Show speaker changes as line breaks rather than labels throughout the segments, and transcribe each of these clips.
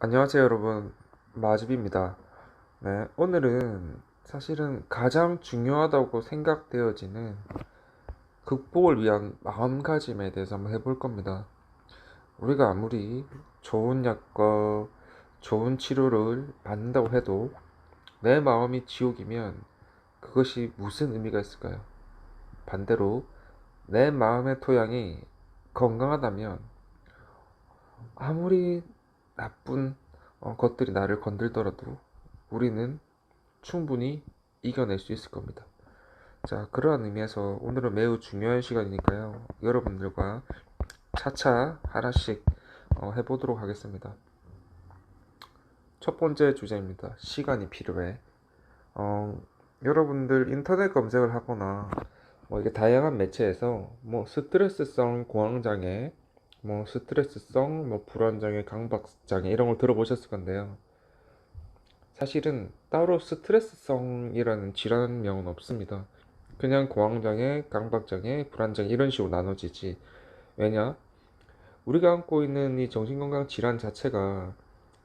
안녕하세요, 여러분. 마집입니다. 네, 오늘은 사실은 가장 중요하다고 생각되어지는 극복을 위한 마음가짐에 대해서 한번 해볼 겁니다. 우리가 아무리 좋은 약과 좋은 치료를 받는다고 해도 내 마음이 지옥이면 그것이 무슨 의미가 있을까요? 반대로 내 마음의 토양이 건강하다면 아무리 나쁜 어, 것들이 나를 건들더라도 우리는 충분히 이겨낼 수 있을 겁니다. 자, 그러한 의미에서 오늘은 매우 중요한 시간이니까요. 여러분들과 차차 하나씩 어, 해보도록 하겠습니다. 첫 번째 주제입니다. 시간이 필요해. 어, 여러분들 인터넷 검색을 하거나 뭐 이게 다양한 매체에서 뭐 스트레스성 공황장애 뭐 스트레스성, 뭐 불안장애, 강박장애 이런 걸 들어보셨을 건데요. 사실은 따로 스트레스성이라는 질환명은 없습니다. 그냥 공황장애, 강박장애, 불안장애 이런 식으로 나눠지지. 왜냐? 우리가 안고 있는 이 정신건강 질환 자체가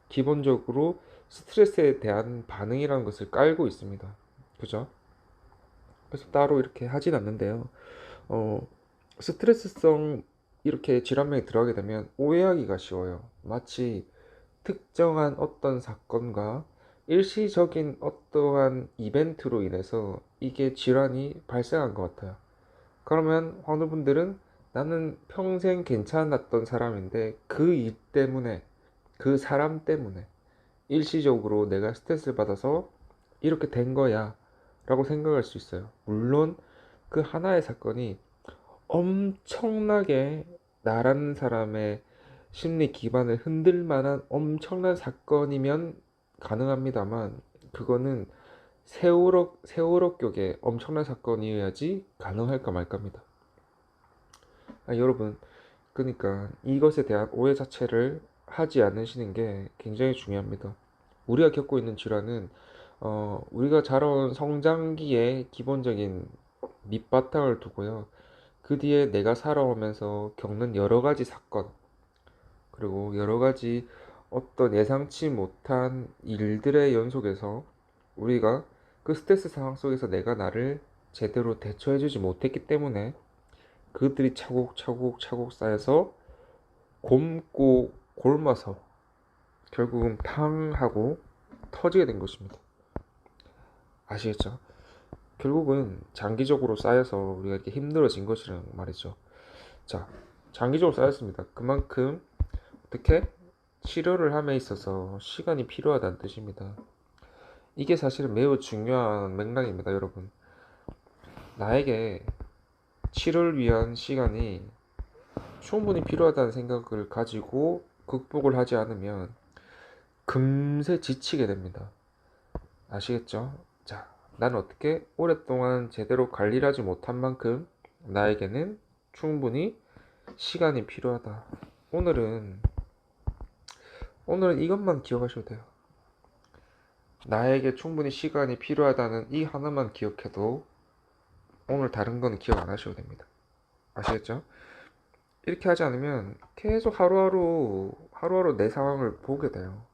기본적으로 스트레스에 대한 반응이라는 것을 깔고 있습니다. 그죠? 그래서 따로 이렇게 하진 않는데요. 어, 스트레스성 이렇게 질환명이 들어가게 되면 오해하기가 쉬워요. 마치 특정한 어떤 사건과 일시적인 어떠한 이벤트로 인해서 이게 질환이 발생한 것 같아요. 그러면 환우분들은 나는 평생 괜찮았던 사람인데 그 일 때문에 그 사람 때문에 일시적으로 내가 스트레스를 받아서 이렇게 된 거야 라고 생각할 수 있어요. 물론 그 하나의 사건이 엄청나게 나라는 사람의 심리 기반을 흔들 만한 엄청난 사건이면 가능합니다만 그거는 세월호 세월호 격의 엄청난 사건이어야지 가능할까 말까입니다. 아, 여러분, 그러니까 이것에 대한 오해 자체를 하지 않으시는 게 굉장히 중요합니다. 우리가 겪고 있는 질환은 어, 우리가 자라온 성장기의 기본적인 밑바탕을 두고요. 그 뒤에 내가 살아오면서 겪는 여러 가지 사건, 그리고 여러 가지 어떤 예상치 못한 일들의 연속에서 우리가 그 스트레스 상황 속에서 내가 나를 제대로 대처해주지 못했기 때문에 그들이 차곡차곡 차곡 쌓여서 곰고 골마서 결국은 팡 하고 터지게 된 것입니다. 아시겠죠? 결국은 장기적으로 쌓여서 우리가 이렇게 힘들어진 것이란 말이죠. 자, 장기적으로 쌓였습니다. 그만큼 어떻게 치료를 함에 있어서 시간이 필요하다는 뜻입니다. 이게 사실은 매우 중요한 맥락입니다, 여러분. 나에게 치료를 위한 시간이 충분히 필요하다는 생각을 가지고 극복을 하지 않으면 금세 지치게 됩니다. 아시겠죠? 자, 난 어떻게 오랫동안 제대로 관리를 하지 못한 만큼 나에게는 충분히 시간이 필요하다. 오늘은 오늘은 이것만 기억하셔도 돼요. 나에게 충분히 시간이 필요하다는 이 하나만 기억해도 오늘 다른 건 기억 안 하셔도 됩니다. 아시겠죠? 이렇게 하지 않으면 계속 하루하루 하루하루 내 상황을 보게 돼요.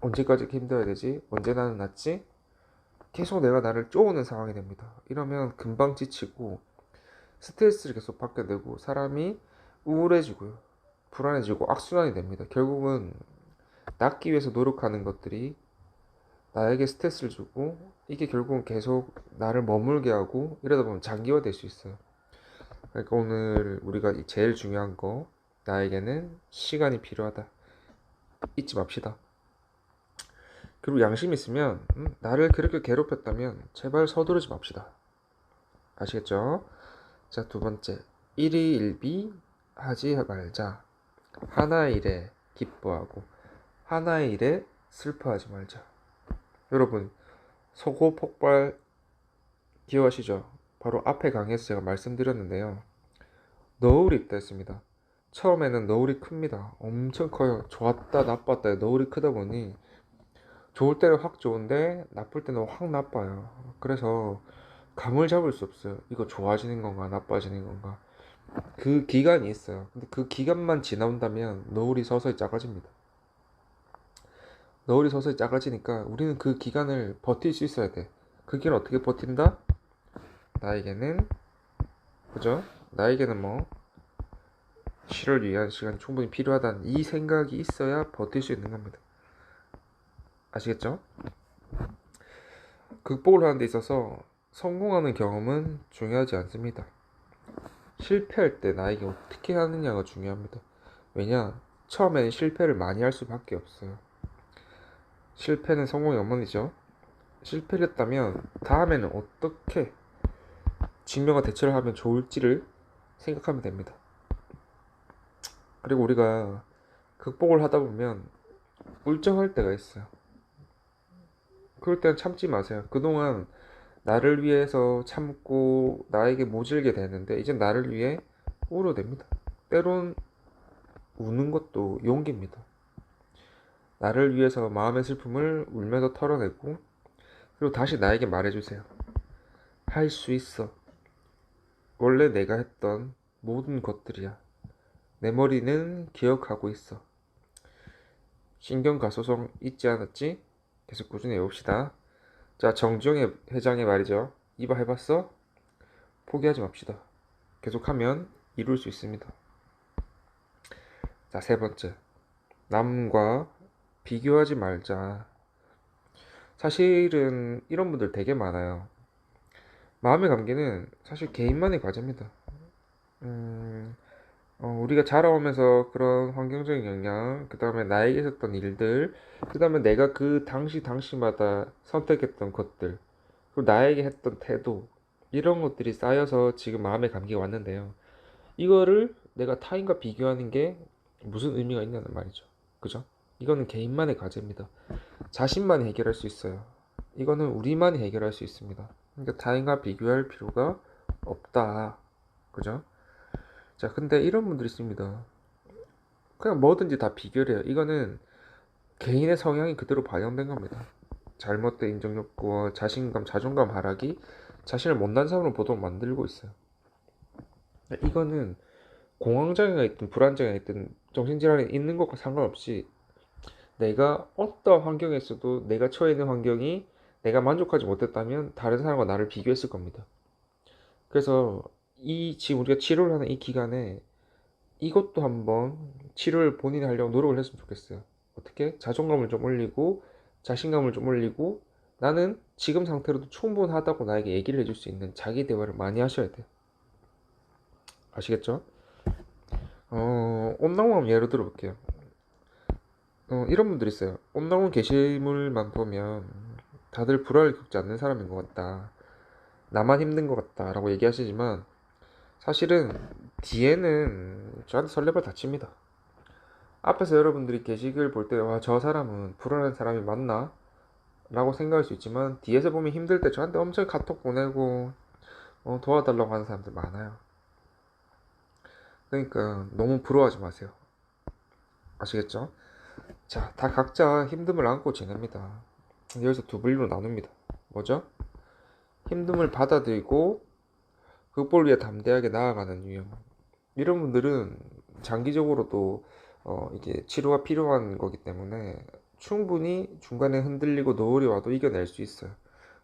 언제까지 힘들어야 되지? 언제 나는 낫지? 계속 내가 나를 쪼우는 상황이 됩니다. 이러면 금방 지치고 스트레스를 계속 받게 되고 사람이 우울해지고요. 불안해지고 악순환이 됩니다. 결국은 낫기 위해서 노력하는 것들이 나에게 스트레스를 주고 이게 결국은 계속 나를 머물게 하고 이러다 보면 장기화 될 수 있어요. 그러니까 오늘 우리가 제일 중요한 거 나에게는 시간이 필요하다. 잊지 맙시다. 그리고 양심 있으면 음, 나를 그렇게 괴롭혔다면 제발 서두르지 맙시다. 아시겠죠? 자, 두 번째. 일희일비 하지 말자. 하나의 일에 기뻐하고 하나의 일에 슬퍼하지 말자. 여러분, 소고 폭발 기억하시죠? 바로 앞에 강의에서 제가 말씀드렸는데요. 너울이 있다 했습니다. 처음에는 너울이 큽니다. 엄청 커요. 좋았다, 나빴다. 너울이 크다 보니 좋을 때는 확 좋은데 나쁠 때는 확 나빠요. 그래서 감을 잡을 수 없어요. 이거 좋아지는 건가 나빠지는 건가. 그 기간이 있어요. 근데 그 기간만 지나온다면 노을이 서서히 작아집니다. 너울이 서서히 작아지니까 우리는 그 기간을 버틸 수 있어야 돼. 그 기간 어떻게 버틴다? 나에게는 그죠? 나에게는 뭐 쉬를 위한 시간이 충분히 필요하다는 이 생각이 있어야 버틸 수 있는 겁니다. 아시겠죠? 극복을 하는 데 있어서 성공하는 경험은 중요하지 않습니다. 실패할 때 나에게 어떻게 하느냐가 중요합니다. 왜냐? 처음에는 실패를 많이 할 수밖에 없어요. 실패는 성공의 어머니죠. 실패를 했다면 다음에는 어떻게 직면과 대처를 하면 좋을지를 생각하면 됩니다. 그리고 우리가 극복을 하다 보면 울적할 때가 있어요. 그럴 때는 참지 마세요. 그동안 나를 위해서 참고 나에게 모질게 되는데 이제 나를 위해 울어야 됩니다. 때론 우는 것도 용기입니다. 나를 위해서 마음의 슬픔을 울면서 털어내고 그리고 다시 나에게 말해주세요. 할 수 있어. 원래 내가 했던 모든 것들이야. 내 머리는 기억하고 있어. 신경가소성 잊지 않았지? 계속 꾸준히 해봅시다. 자, 정주영 회장의 말이죠. 이봐 해봤어? 포기하지 맙시다. 계속하면 이룰 수 있습니다. 자, 세 번째. 남과 비교하지 말자. 사실은 이런 분들 되게 많아요. 마음의 관계는 사실 개인만의 과제입니다. 음, 어, 우리가 자라오면서 그런 환경적인 영향, 그 다음에 나에게 있었던 일들, 그 다음에 내가 그 당시 당시마다 선택했던 것들, 그리고 나에게 했던 태도, 이런 것들이 쌓여서 지금 마음의 감기가 왔는데요. 이거를 내가 타인과 비교하는 게 무슨 의미가 있냐는 말이죠. 그죠? 이거는 개인만의 과제입니다. 자신만이 해결할 수 있어요. 이거는 우리만이 해결할 수 있습니다. 그러니까 타인과 비교할 필요가 없다. 그죠? 자, 근데 이런 분들이 있습니다. 그냥 뭐든지 다 비교를 해요. 이거는 개인의 성향이 그대로 반영된 겁니다. 잘못된 인정 욕구와 자신감, 자존감 하락이 자신을 못난 사람으로 보도록 만들고 있어요. 이거는 공황장애가 있든 불안장애가 있든 정신질환이 있는 것과 상관없이 내가 어떤 환경에 있어도 내가 처해 있는 환경이 내가 만족하지 못했다면 다른 사람과 나를 비교했을 겁니다. 그래서 이 지금 우리가 치료를 하는 이 기간에 이것도 한번 치료를 본인이 하려고 노력을 했으면 좋겠어요. 어떻게? 자존감을 좀 올리고 자신감을 좀 올리고 나는 지금 상태로도 충분하다고 나에게 얘기를 해줄 수 있는 자기 대화를 많이 하셔야 돼요. 아시겠죠? 어, 온나무함 예로 들어볼게요. 어, 이런 분들 있어요. 온나무 게시물만 보면 다들 불화를 겪지 않는 사람인 것 같다. 나만 힘든 것 같다 라고 얘기하시지만 사실은 뒤에는 저한테 설레발 다칩니다. 앞에서 여러분들이 게시글 볼 때, 와, 저 사람은 불안한 사람이 맞나? 라고 생각할 수 있지만, 뒤에서 보면 힘들 때 저한테 엄청 카톡 보내고, 어, 도와달라고 하는 사람들 많아요. 그러니까 너무 부러워하지 마세요. 아시겠죠? 자, 다 각자 힘듦을 안고 지냅니다. 여기서 두 분류로 나눕니다. 뭐죠? 힘듦을 받아들이고 극복을 위해 담대하게 나아가는 유형. 이런 분들은 장기적으로도 어, 이게 치료가 필요한 거기 때문에 충분히 중간에 흔들리고 노을이 와도 이겨낼 수 있어요.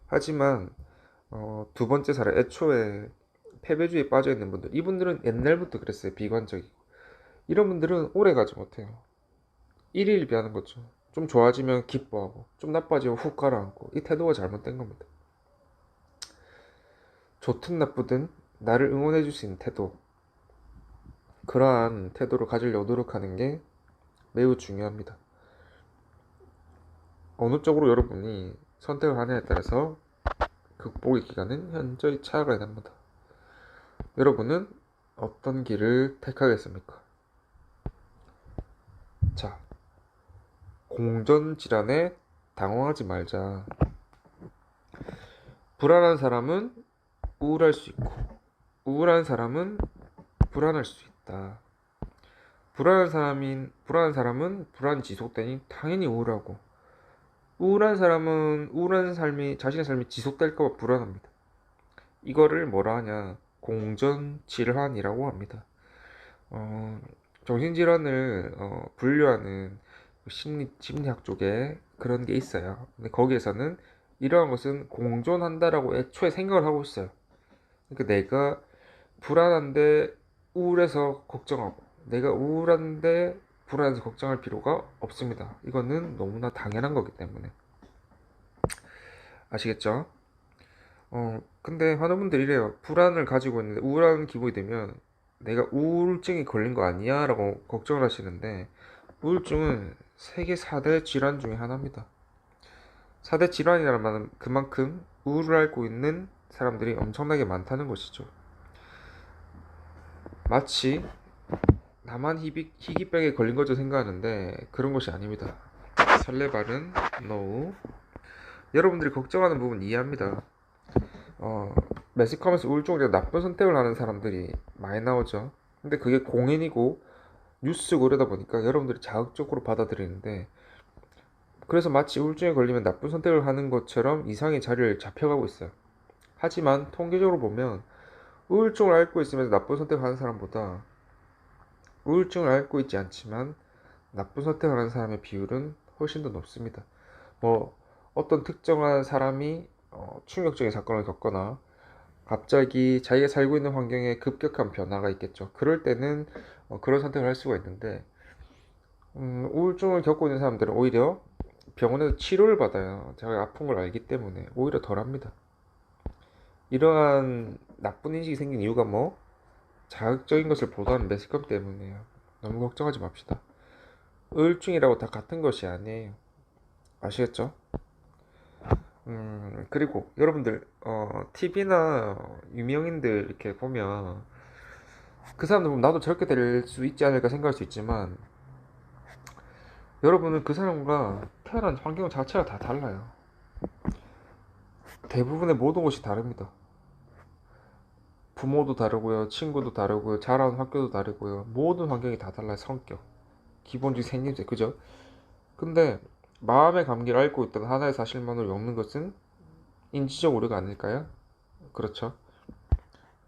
하지만 어, 두 번째 사례 애초에 패배주의에 빠져 있는 분들. 이분들은 옛날부터 그랬어요. 비관적이고. 이런 분들은 오래 가지 못해요. 일일비하는 거죠. 좀 좋아지면 기뻐하고 좀 나빠지면 훅 가라앉고 이 태도가 잘못된 겁니다. 좋든 나쁘든 나를 응원해 줄 수 있는 태도 그러한 태도를 가지려고 노력하는 게 매우 중요합니다 어느 쪽으로 여러분이 선택을 하느냐에 따라서 극복의 기간은 현저히 차이가 납니다 여러분은 어떤 길을 택하겠습니까? 자, 공전 질환에 당황하지 말자. 불안한 사람은 우울할 수 있고, 우울한 사람은 불안할 수 있다. 불안한 사람인 불안한 사람은 불안 지속되니 당연히 우울하고, 우울한 사람은 우울한 삶이 자신의 삶이 지속될까봐 불안합니다. 이거를 뭐라 하냐? 공전 질환이라고 합니다. 어, 정신질환을 어, 분류하는 심리, 심리학 쪽에 그런 게 있어요. 근데 거기에서는 이러한 것은 공존한다라고 애초에 생각을 하고 있어요. 그러니까 내가 불안한데 우울해서 걱정하고 내가 우울한데 불안해서 걱정할 필요가 없습니다. 이거는 너무나 당연한 거기 때문에 아시겠죠? 어 근데 분들이 이래요. 불안을 가지고 있는데 우울한 기분이 들면 내가 우울증이 걸린 거 아니야? 라고 걱정을 하시는데 우울증은 세계 4대 질환 중에 하나입니다. 4대 질환이라는 말은 그만큼 우울을 앓고 있는 사람들이 엄청나게 많다는 것이죠. 마치 나만 희비, 희귀병에 걸린 거죠 생각하는데 그런 것이 아닙니다. 설레발은 노우. 여러분들이 걱정하는 부분 이해합니다. 어, 매스컴에서 우울증으로 나쁜 선택을 하는 사람들이 많이 나오죠. 근데 그게 공인이고 뉴스고 그러다 보니까 여러분들이 자극적으로 받아들이는데 그래서 마치 우울증에 걸리면 나쁜 선택을 하는 것처럼 이상의 자리를 잡혀가고 있어요. 하지만 통계적으로 보면 우울증을 앓고 있으면서 나쁜 선택을 하는 사람보다 우울증을 앓고 있지 않지만 나쁜 선택을 하는 사람의 비율은 훨씬 더 높습니다. 뭐 어떤 특정한 사람이 어, 충격적인 사건을 겪거나 갑자기 자기가 살고 있는 환경에 급격한 변화가 있겠죠. 그럴 때는 어, 그런 선택을 할 수가 있는데 음, 우울증을 겪고 있는 사람들은 오히려 병원에서 치료를 받아요. 자기가 아픈 걸 알기 때문에 오히려 덜합니다. 이러한 나쁜 인식이 생긴 이유가 뭐 자극적인 것을 보도하는 매스컴 때문이에요. 너무 걱정하지 맙시다. 우울증이라고 다 같은 것이 아니에요. 아시겠죠? 음, 그리고 여러분들, 어, TV나 유명인들 이렇게 보면 그 사람들 보면 나도 저렇게 될 수 있지 않을까 생각할 수 있지만 여러분은 그 사람과 태어난 환경 자체가 다 달라요. 대부분의 모든 것이 다릅니다. 부모도 다르고요, 친구도 다르고요, 자라온 학교도 다르고요, 모든 환경이 다 달라요. 성격, 기본적인 생김새, 그죠? 근데 마음의 감기를 앓고 있던 하나의 사실만으로 엮는 것은 인지적 오류가 아닐까요? 그렇죠.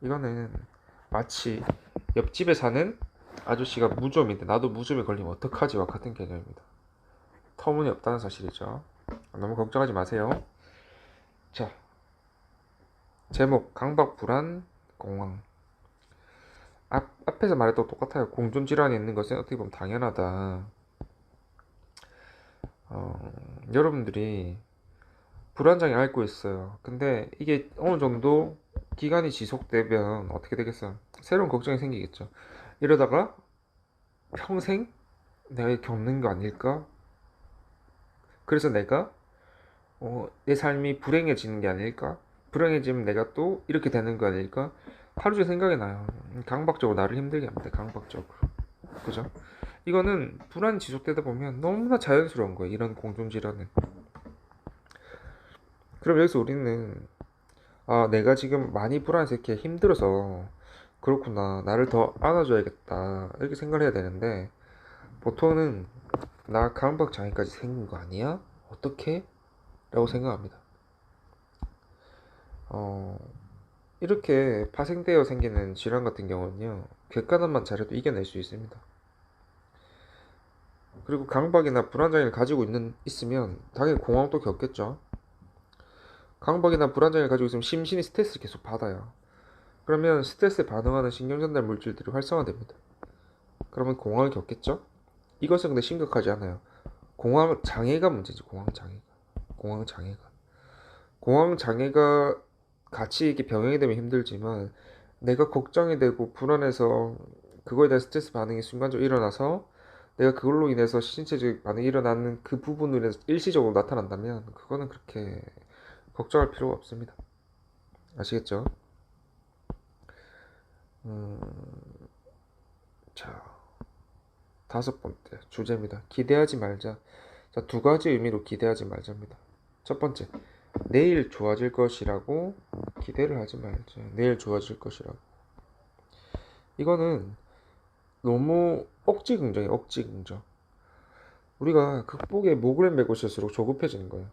이거는 마치 옆집에 사는 아저씨가 무좀인데 나도 무좀에 걸리면 어떡하지와 같은 개념입니다. 터무니없다는 사실이죠. 너무 걱정하지 마세요. 자, 제목 강박 불안 공황. 앞, 앞에서 말했던 똑같아요. 공존 질환이 있는 것은 어떻게 보면 당연하다. 어, 여러분들이 불안장애 앓고 있어요. 근데 이게 어느 정도 기간이 지속되면 어떻게 되겠어요? 새로운 걱정이 생기겠죠. 이러다가 평생 내가 겪는 거 아닐까? 그래서 내가 어, 내 삶이 불행해지는 게 아닐까? 불행해지면 내가 또 이렇게 되는 거 아닐까? 하루 종일 생각이 나요. 강박적으로 나를 힘들게 합니다. 강박적으로. 그죠? 이거는 불안 지속되다 보면 너무나 자연스러운 거예요. 이런 공존질환은. 그럼 여기서 우리는 아, 내가 지금 많이 불안해서 이렇게 힘들어서 그렇구나. 나를 더 안아줘야겠다. 이렇게 생각을 해야 되는데 보통은 나 강박 장애까지 생긴 거 아니야? 어떻게? 라고 생각합니다. 어, 이렇게 파생되어 생기는 질환 같은 경우는요, 객관화만 잘해도 이겨낼 수 있습니다. 그리고 강박이나 불안장애를 가지고 있는, 있으면 당연히 공황도 겪겠죠. 강박이나 불안장애를 가지고 있으면 심신이 스트레스를 계속 받아요. 그러면 스트레스에 반응하는 신경전달 물질들이 활성화됩니다. 그러면 공황을 겪겠죠? 이것은 근데 심각하지 않아요. 공황 장애가 문제지, 공황 장애가. 공황 장애가. 공황 장애가 같이 이렇게 병행이 되면 힘들지만 내가 걱정이 되고 불안해서 그거에 대한 스트레스 반응이 순간적으로 일어나서 내가 그걸로 인해서 신체적 반응이 일어나는 그 부분으로 인해서 일시적으로 나타난다면 그거는 그렇게 걱정할 필요가 없습니다. 아시겠죠? 음, 자, 다섯 번째 주제입니다. 기대하지 말자. 자, 두 가지 의미로 기대하지 말자입니다. 첫 번째, 내일 좋아질 것이라고 기대를 하지 말자. 내일 좋아질 것이라고. 이거는 너무 억지 긍정이에요. 억지 긍정. 우리가 극복에 목을 메고 있을수록 조급해지는 거예요.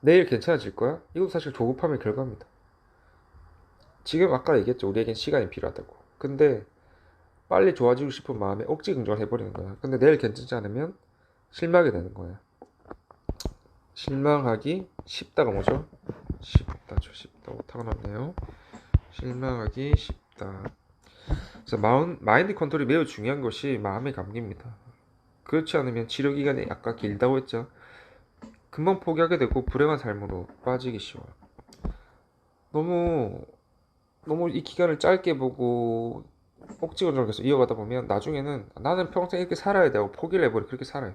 내일 괜찮아질 거야? 이것도 사실 조급함의 결과입니다. 지금 아까 얘기했죠. 우리에겐 시간이 필요하다고. 근데 빨리 좋아지고 싶은 마음에 억지 긍정을 해버리는 거야. 근데 내일 괜찮지 않으면 실망이 되는 거야. 실망하기 쉽다가 뭐죠? 쉽다죠. 쉽다. 오타가 났네요. 실망하기 쉽다. 그래서 마운, 마인드 컨트롤이 매우 중요한 것이 마음의 감기입니다. 그렇지 않으면 치료 기간이 아까 길다고 했죠. 금방 포기하게 되고 불행한 삶으로 빠지기 쉬워요. 너무 너무 이 기간을 짧게 보고 억지로 계속 이어가다 보면 나중에는 나는 평생 이렇게 살아야 되고 포기를 해버려 그렇게 살아요.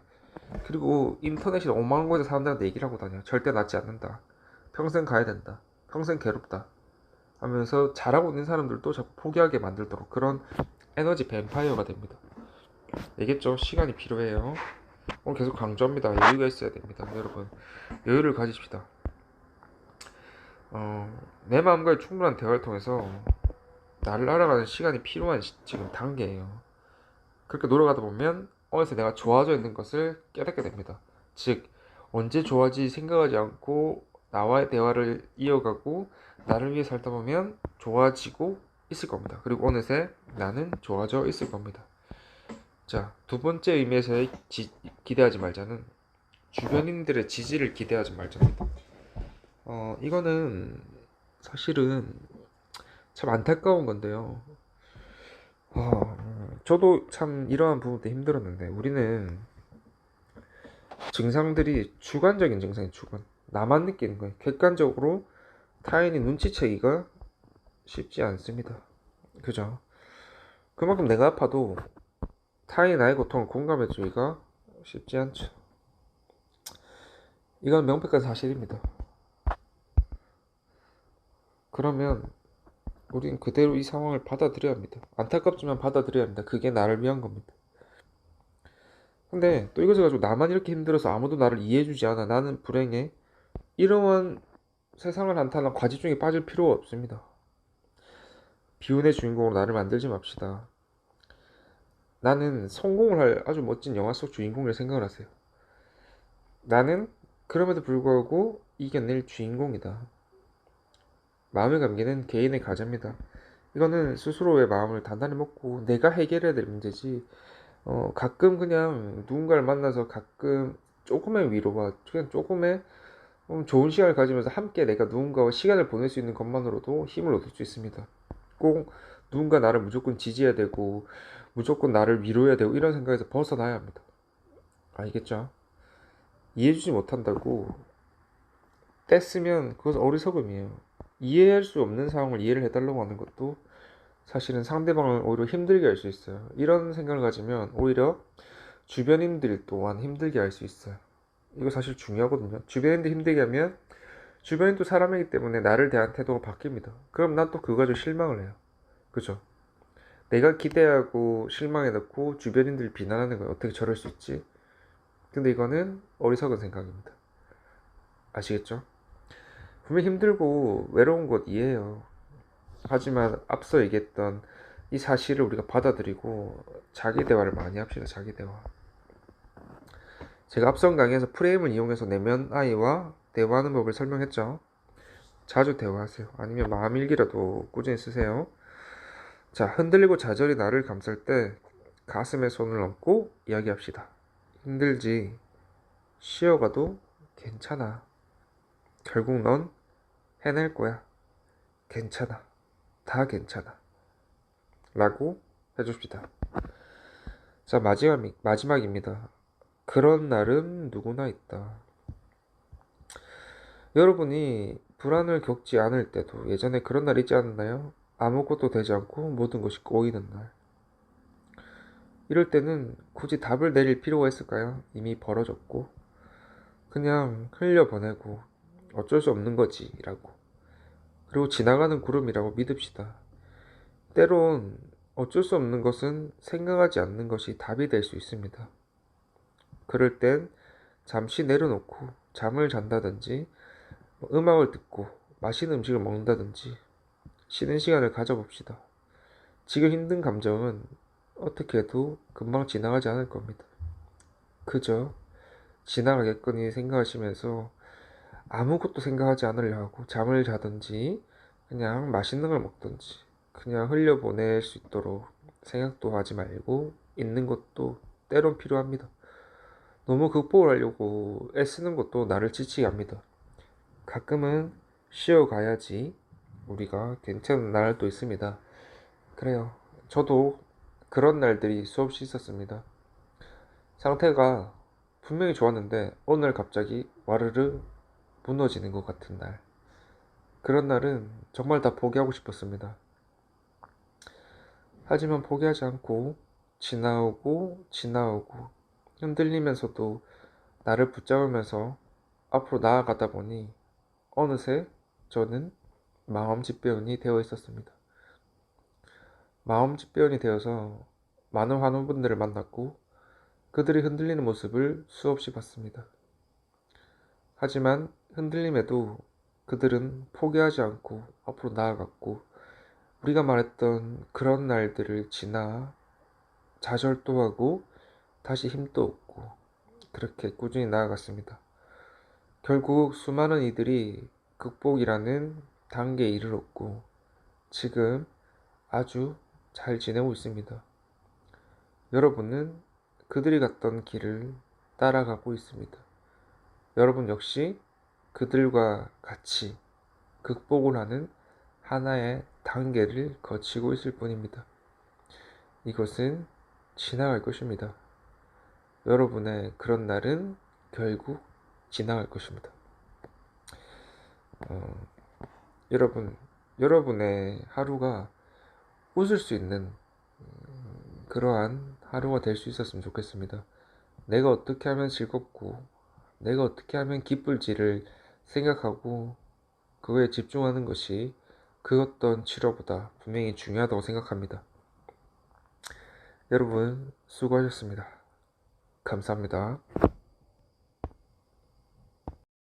그리고 인터넷에 오만 곳에 사람들한테 얘기를 하고 다녀. 절대 낫지 않는다. 평생 가야 된다. 평생 괴롭다. 하면서 잘하고 있는 사람들도 자꾸 포기하게 만들도록 그런 에너지 뱀파이어가 됩니다. 알겠죠? 시간이 필요해요. 오늘 계속 강조합니다. 여유가 있어야 됩니다. 여러분. 여유를 가지십시다. 어, 내 마음과의 충분한 대화를 통해서 나를 알아가는 시간이 필요한 시- 지금 단계예요. 그렇게 노력하다 보면 어느새 내가 좋아져 있는 것을 깨닫게 됩니다. 즉, 언제 좋아지 생각하지 않고 나와의 대화를 이어가고 나를 위해 살다 보면 좋아지고 있을 겁니다. 그리고 어느새 나는 좋아져 있을 겁니다. 자, 두 번째 의미에서의 지- 기대하지 말자는 주변인들의 지지를 기대하지 말자입니다. 어, 이거는 사실은 참 안타까운 건데요. 어, 저도 참 이러한 부분 때 힘들었는데 우리는 증상들이 주관적인 증상이 주관. 나만 느끼는 거예요. 객관적으로 타인이 눈치채기가 쉽지 않습니다. 그죠? 그만큼 내가 아파도 타인이 나의 고통을 공감해주기가 쉽지 않죠. 이건 명백한 사실입니다. 그러면 우린 그대로 이 상황을 받아들여야 합니다. 안타깝지만 받아들여야 합니다. 그게 나를 위한 겁니다. 근데 또 이것을 가지고 나만 이렇게 힘들어서 아무도 나를 이해해주지 않아. 나는 불행해. 이러한 세상을 한탄한 과지중에 빠질 필요가 없습니다. 비운의 주인공으로 나를 만들지 맙시다. 나는 성공을 할 아주 멋진 영화 속 주인공이라 생각을 하세요. 나는 그럼에도 불구하고 이겨낼 주인공이다. 마음의 감기는 개인의 과제입니다. 이거는 스스로의 마음을 단단히 먹고 내가 해결해야 될 문제지. 어, 가끔 그냥 누군가를 만나서 가끔 조금의 위로와 그냥 조금의 음, 좋은 시간을 가지면서 함께 내가 누군가와 시간을 보낼 수 있는 것만으로도 힘을 얻을 수 있습니다. 꼭 누군가 나를 무조건 지지해야 되고 무조건 나를 위로해야 되고 이런 생각에서 벗어나야 합니다. 알겠죠? 이해해주지 못한다고 뗐으면 그것은 어리석음이에요. 이해할 수 없는 상황을 이해를 해달라고 하는 것도 사실은 상대방을 오히려 힘들게 할 수 있어요. 이런 생각을 가지면 오히려 주변인들 또한 힘들게 할 수 있어요. 이거 사실 중요하거든요. 주변인들 힘들게 하면 주변인도 사람이기 때문에 나를 대한 태도가 바뀝니다. 그럼 난 또 그거 가지고 실망을 해요. 그죠? 내가 기대하고 실망해 놓고 주변인들 비난하는 건 어떻게 저럴 수 있지? 근데 이거는 어리석은 생각입니다. 아시겠죠? 분명 힘들고 외로운 것 이해해요. 하지만 앞서 얘기했던 이 사실을 우리가 받아들이고 자기 대화를 많이 합시다. 자기 대화. 제가 앞선 강의에서 프레임을 이용해서 내면 아이와 대화하는 법을 설명했죠. 자주 대화하세요. 아니면 마음 일기라도 꾸준히 쓰세요. 자, 흔들리고 좌절이 나를 감쌀 때 가슴에 손을 얹고 이야기합시다. 힘들지. 쉬어가도 괜찮아. 결국 넌 해낼 거야. 괜찮아. 다 괜찮아. 라고 해줍시다. 자, 마지막, 마지막입니다. 그런 날은 누구나 있다. 여러분이 불안을 겪지 않을 때도 예전에 그런 날 있지 않나요? 아무것도 되지 않고 모든 것이 꼬이는 날. 이럴 때는 굳이 답을 내릴 필요가 있을까요? 이미 벌어졌고, 그냥 흘려보내고 어쩔 수 없는 거지 라고. 그리고 지나가는 구름이라고 믿읍시다. 때론 어쩔 수 없는 것은 생각하지 않는 것이 답이 될 수 있습니다. 그럴 땐 잠시 내려놓고 잠을 잔다든지 뭐 음악을 듣고 맛있는 음식을 먹는다든지 쉬는 시간을 가져봅시다. 지금 힘든 감정은 어떻게 해도 금방 지나가지 않을 겁니다. 그저 지나가겠거니 생각하시면서 아무것도 생각하지 않으려 하고 잠을 자든지 그냥 맛있는 걸 먹든지 그냥 흘려보낼 수 있도록 생각도 하지 말고 있는 것도 때론 필요합니다. 너무 극복을 하려고 애쓰는 것도 나를 지치게 합니다. 가끔은 쉬어가야지 우리가 괜찮은 날도 있습니다. 그래요. 저도 그런 날들이 수없이 있었습니다. 상태가 분명히 좋았는데 오늘 갑자기 와르르 무너지는 것 같은 날. 그런 날은 정말 다 포기하고 싶었습니다. 하지만 포기하지 않고 지나오고 지나오고 흔들리면서도 나를 붙잡으면서 앞으로 나아가다 보니 어느새 저는 마음 집배원이 되어 있었습니다. 마음 집배원이 되어서 많은 환우분들을 만났고 그들이 흔들리는 모습을 수없이 봤습니다. 하지만 흔들림에도 그들은 포기하지 않고 앞으로 나아갔고 우리가 말했던 그런 날들을 지나 좌절도 하고 다시 힘도 얻고 그렇게 꾸준히 나아갔습니다. 결국 수많은 이들이 극복이라는 단계에 이르렀고 지금 아주 잘 지내고 있습니다. 여러분은 그들이 갔던 길을 따라가고 있습니다. 여러분 역시 그들과 같이 극복을 하는 하나의 단계를 거치고 있을 뿐입니다. 이것은 지나갈 것입니다. 여러분의 그런 날은 결국 지나갈 것입니다. 어, 여러분, 여러분의 하루가 웃을 수 있는 음, 그러한 하루가 될 수 있었으면 좋겠습니다. 내가 어떻게 하면 즐겁고, 내가 어떻게 하면 기쁠지를 생각하고, 그거에 집중하는 것이 그 어떤 치료보다 분명히 중요하다고 생각합니다. 여러분, 수고하셨습니다. 감사합니다.